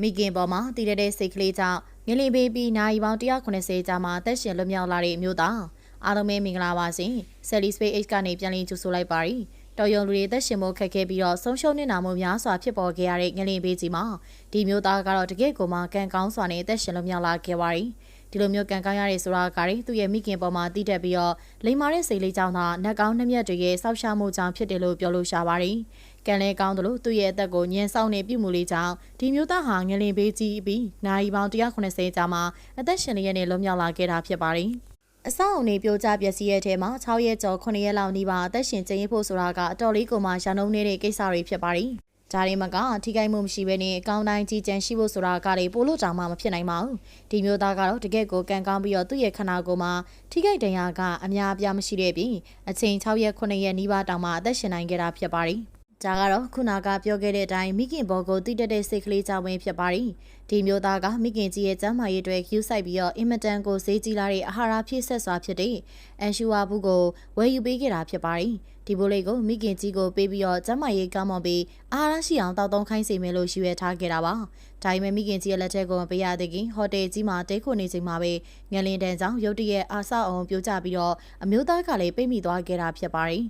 မိခင်ပေါ်မှာတည်တဲ့စိတ်ကလေးကြောင့်ငလင်ပေးပြီးနိုင်ပေါင်း190ကြာမှအသက်ရှင်လွတ်မြောက်လာတဲ့အမျိုးသားအားလုံးပဲမင်္ဂလာပါရှင်ဆယ်လီစပိတ် H ကနေပြန်လည်ကြိုဆိုလိုက်ပါရီတော်ရုံလူတွေသက်ရှင်မှုခက်ခဲပြီးတော့ဆုံးရှုံးနေတာမှုများစွာဖြစ်ပေါ်ခဲ့ရတဲ့ငလင်ပေးကြီးမှာဒီမျိုးသားကတော့တကယ့်ကိုမှကံကောင်းစွာနဲ့အသက်ရှင်လွတ်မြောက်လာခဲ့ပါရီဒီလိုမျိုးကံကောင်းရတဲ့ဆိုတာကရီသူ့ရဲ့မိခင်ပေါ်မှာတည်တက်ပြီးတော့လိမ္မာတဲ့စိတ်လေးကြောင့်သာနှက်ကောင်းနှမျက်တွေရဲ့ဆောက်ရှားမှုကြောင့်ဖြစ်တယ်လို့ပြောလို့ရှာပါရီ ကံလဲကောင်းတယ်လို့သူ့ရဲ့အသက်ကိုညှဉ်းဆောင်နေပြုမှုလေးကြောင့်ဒီမျိုးသားဟာငလင်ပေးကြီးပြီးနိုင်ပေါင်း190ကြာမှအသက်ရှင်လျက်နဲ့လွတ်မြောက်လာခဲ့တာဖြစ်ပါတယ်အဆောက်အုံတွေပြိုကျပျက်စီးရဲ့ထဲမှာ6ရက်ကျော်9ရက်လောက်နီးပါအသက်ရှင်ကျင်းရဖို့ဆိုတာကအတော်လေးကိုမှရန်နှုံနေတဲ့ကိစ္စတွေဖြစ်ပါတယ်။ဒါတွေမကထိခိုက်မှုမရှိဘဲနဲ့အကောင်းတိုင်းကြီးကြံရှိဖို့ဆိုတာကလည်းပိုလို့တောင်မှမဖြစ်နိုင်ပါဘူး။ဒီမျိုးသားကတော့တကယ့်ကိုကံကောင်းပြီးတော့သူ့ရဲ့ခန္ဓာကိုယ်မှာထိခိုက်ဒဏ်ရာကအများအပြားမရှိတဲ့ပြင်အချိန်6ရက်9ရက်နီးပါတောင်မှအသက်ရှင်နိုင်ခဲ့တာဖြစ်ပါတယ်။ ဒါကတော့ခုနကပြောခဲ့တဲ့အတိုင်းမိခင်ဘော်ကိုတည်တက်တဲ့စိတ်ကလေးကြောင့်ပဲဖြစ်ပါရီဒီမျိုးသားကမိခင်ကြီးရဲ့ကျမ်းမာရေးအတွက်ယူဆိုင်ပြီးတော့အင်မတန်ကိုဈေးကြီးလာတဲ့အာဟာရဖြည့်ဆက်စွာဖြစ်တဲ့အန်ရှူဝါဘူးကိုဝယ်ယူပေးခဲ့တာဖြစ်ပါရီဒီဘိုးလေးကိုမိခင်ကြီးကိုပေးပြီးတော့ကျမ်းမာရေးကောင်းမွန်ပြီးအာဟာရရှိအောင်တောက်သုံးခိုင်းစေမယ်လို့ရည်ရွယ်ထားခဲ့တာပါဒါပေမဲ့မိခင်ကြီးရဲ့လက်ထက်ကိုမပေးရသေးခင်ဟိုတယ်ကြီးမှာတဲခိုနေချိန်မှာပဲငလင်တန်းကြောင့်ရုတ်တရက်အာဆောက်အောင်ပြိုကျပြီးတော့အမျိုးသားကလည်းပိတ်မိသွားခဲ့တာဖြစ်ပါရီ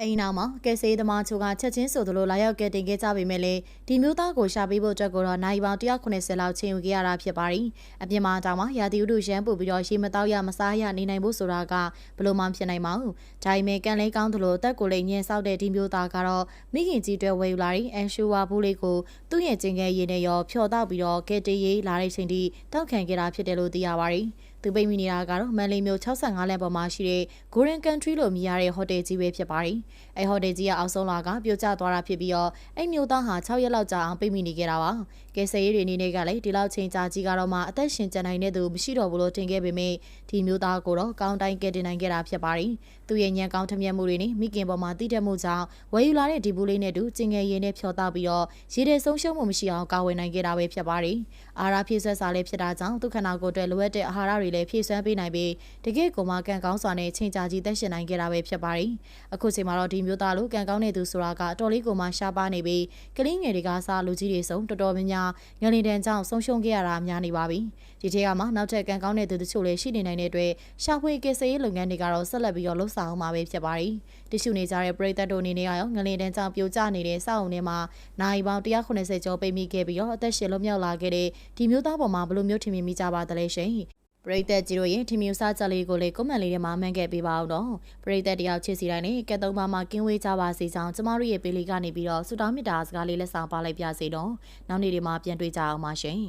အိမ်နောက်မှာကဲဆေးသမားချိုကချက်ချင်းဆိုသလိုလာရောက်ကဲတင်ခဲ့ကြပေမဲ့လည်းဒီမျိုးသားကိုရှာပေးဖို့အတွက်ကိုတော့နိုင်ပေါင်း190လောက်ချင်းယူခဲ့ရတာဖြစ်ပါရီအပြင်မှာတောင်မှရာသီဥတုရမ်းပူပြီးတော့ရေမတောက်ရမစားရနေနိုင်ဖို့ဆိုတာကဘလို့မှဖြစ်နိုင်ပါဘူးဒါပေမဲ့ကန်လေးကောင်းသလိုအသက်ကိုလည်းညင်ဆောက်တဲ့ဒီမျိုးသားကတော့မိခင်ကြီးတွေဝယ်ယူလာတဲ့အန်ရှူဝါဘူးလေးကိုသူ့ရဲ့ကျင်ငယ်ရည်နဲ့ရောဖြော်တော့ပြီးတော့ကဲတေးရေးလာတဲ့ချိန်ထိတောက်ခံခဲ့တာဖြစ်တယ်လို့သိရပါရီသူပိတ်မိနေတာကတော့မန်လေးမြို့65လမ်းပေါ်မှာရှိတဲ့ Golden Country လို့မြည်ရတဲ့ဟိုတယ်ကြီးပဲဖြစ်ပါတယ်။အဲဟိုတယ်ကြီးကအောက်ဆုံးလာကပြိုကျသွားတာဖြစ်ပြီးတော့အဲ့မြို့သားဟာ6ရက်လောက်ကြာအောင်ပိတ်မိနေခဲ့တာပါ။ကဲဆယ်ရေးတွေအနေနဲ့ကလည်းဒီလောက်ချိန်ကြာကြီးကတော့မှအသက်ရှင်ကျန်နိုင်တဲ့သူမရှိတော့ဘူးလို့ထင်ခဲ့ပေမဲ့ဒီမြို့သားကိုတော့ကောင်းတိုင်းကဲတင်နိုင်ခဲ့တာဖြစ်ပါတယ်။သူရဲ့ညံကောင်းထမျက်မှုတွေနဲ့မိခင်ပေါ်မှာတည်တဲ့မှုကြောင့်ဝယ်ယူလာတဲ့ဒီဘူးလေးနဲ့တူကျင်ငယ်ရည်နဲ့ဖြောတောက်ပြီးတော့ရည်တဲ့ဆုံးရှုံးမှုမရှိအောင်ကာဝယ်နိုင်ခဲ့တာပဲဖြစ်ပါတယ်။အာဟာရဖြည့်ဆွက်စာလေးဖြစ်တာကြောင့်သူခန္ဓာကိုယ်အတွက်လိုအပ်တဲ့အာဟာရတွေလည်းဖြည့်ဆွမ်းပေးနိုင်ပြီးတကယ့်ကိုမှကံကောင်းစွာနဲ့ချိန်ကြာကြီးသက်ရှင်နိုင်ခဲ့တာပဲဖြစ်ပါတယ်။အခုချိန်မှာတော့ဒီမျိုးသားလိုကံကောင်းတဲ့သူဆိုတာကတော်လေးကိုမှရှားပါနေပြီးကလေးငယ်တွေကစားလူကြီးတွေစုံတော်တော်များများငလင်တန်ကြောင့်ဆုံးရှုံးခဲ့ရတာများနေပါပြီ။ဒီထဲကမှနောက်ထပ်ကံကောင်းတဲ့သူတချို့လည်းရှိနေနိုင်တဲ့အတွက်ရှာဖွေကယ်ဆယ်ရေးလုပ်ငန်းတွေကတော့ဆက်လက်ပြီးတော့လှုပ်ဆောင်အောင်မှာပဲဖြစ်ပါတယ်။တ िश ူနေကြတဲ့ပရိသတ်တို့အနေနဲ့ရောငလင်တန်းကြောင့်ပြိုကျနေတဲ့စောက်အုံထဲမှာနိုင်ပေါင်း190ကျော်ပိတ်မိခဲ့ပြီးတော့အသက်ရှင်လွတ်မြောက်လာခဲ့တဲ့ဒီမျိုးသားပေါ်မှာဘလို့မျိုးထင်မြင်မိကြပါသလဲရှင် ပရိသတ်ကြီးတို့ရဲ့ထင်မြင်စားချက်လေးကိုလည်းကွန်မန့်လေးထဲမှာမှန်ခဲ့ပေးပါအောင်တော့ပရိသတ်တယောက်ချစ်စီတိုင်းနဲ့ကက်သုံးပါးမှာကင်းဝေးကြပါစေကြောင်းကျမတို့ရဲ့ပေးလေးကနေပြီးတော့ဆုတောင်းမေတ္တာစကားလေးလက်ဆောင်ပါလိုက်ပြစေတော့နောက်နေ့ဒီမှာပြန်တွေ့ကြအောင်ပါရှင်